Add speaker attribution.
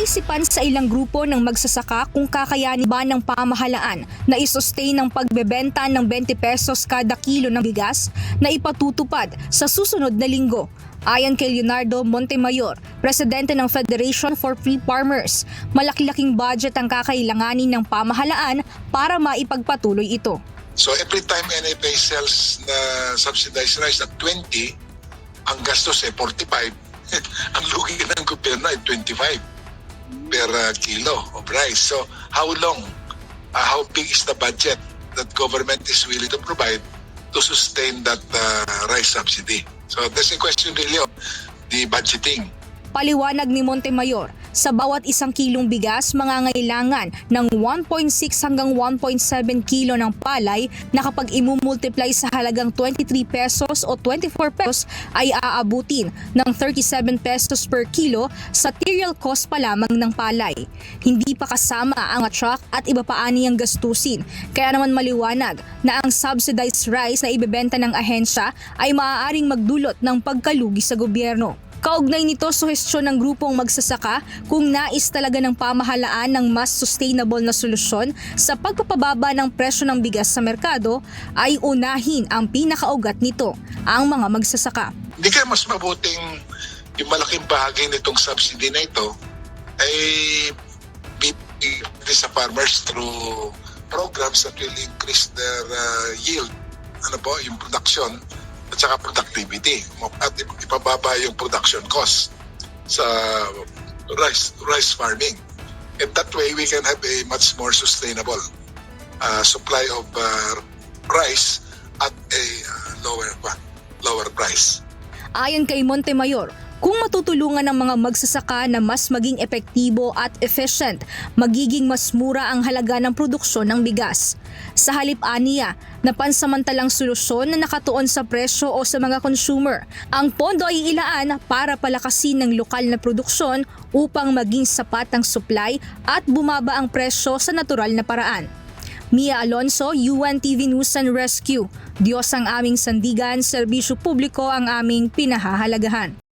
Speaker 1: Pinaisipan sa ilang grupo ng magsasaka kung kakayanin ba ng pamahalaan na isustain ang pagbebenta ng 20 pesos kada kilo ng bigas na ipatutupad sa susunod na linggo. Ayon kay Leonardo Montemayor, presidente ng Federation for Free Farmers, malaki-laking budget ang kakailanganin ng pamahalaan para maipagpatuloy ito.
Speaker 2: So every time NFA sells na subsidized rice at 20, ang gastos ay 45, ang lugi ng gobyerno ay 25 per uh, kilo of rice. So how long, uh, how big is the budget that government is willing to provide to sustain that uh, rice subsidy? So that's a question really of the budgeting.
Speaker 1: Paliwanag ni Montemayor, sa bawat isang kilong bigas mangangailangan ng 1.6 hanggang 1.7 kilo ng palay na kapag imumultiply sa halagang 23 pesos o 24 pesos ay aabutin ng 37 pesos per kilo sa material cost pa lamang ng palay. Hindi pa kasama ang truck at iba pa aniyang gastusin. Kaya naman maliwanag na ang subsidized rice na ibebenta ng ahensya ay maaaring magdulot ng pagkalugi sa gobyerno. Kaugnay nito suhestyon ng grupong magsasaka kung nais talaga ng pamahalaan ng mas sustainable na solusyon sa pagpapababa ng presyo ng bigas sa merkado ay unahin ang pinakaugat nito, ang mga magsasaka.
Speaker 2: Hindi kaya mas mabuting yung malaking bahagi nitong subsidy na ito ay bibigay sa farmers through programs that will increase their uh, yield, ano po, yung production at saka productivity at ip- ipababa yung production cost sa rice rice farming. And that way we can have a much more sustainable uh, supply of uh, rice at a uh, lower lower price.
Speaker 1: Ayon kay Montemayor, kung matutulungan ng mga magsasaka na mas maging epektibo at efficient, magiging mas mura ang halaga ng produksyon ng bigas. Sa halip aniya, na pansamantalang solusyon na nakatuon sa presyo o sa mga consumer, ang pondo ay ilaan para palakasin ng lokal na produksyon upang maging sapat ang supply at bumaba ang presyo sa natural na paraan. Mia Alonso, UNTV News and Rescue. Diyos ang aming sandigan, serbisyo publiko ang aming pinahahalagahan.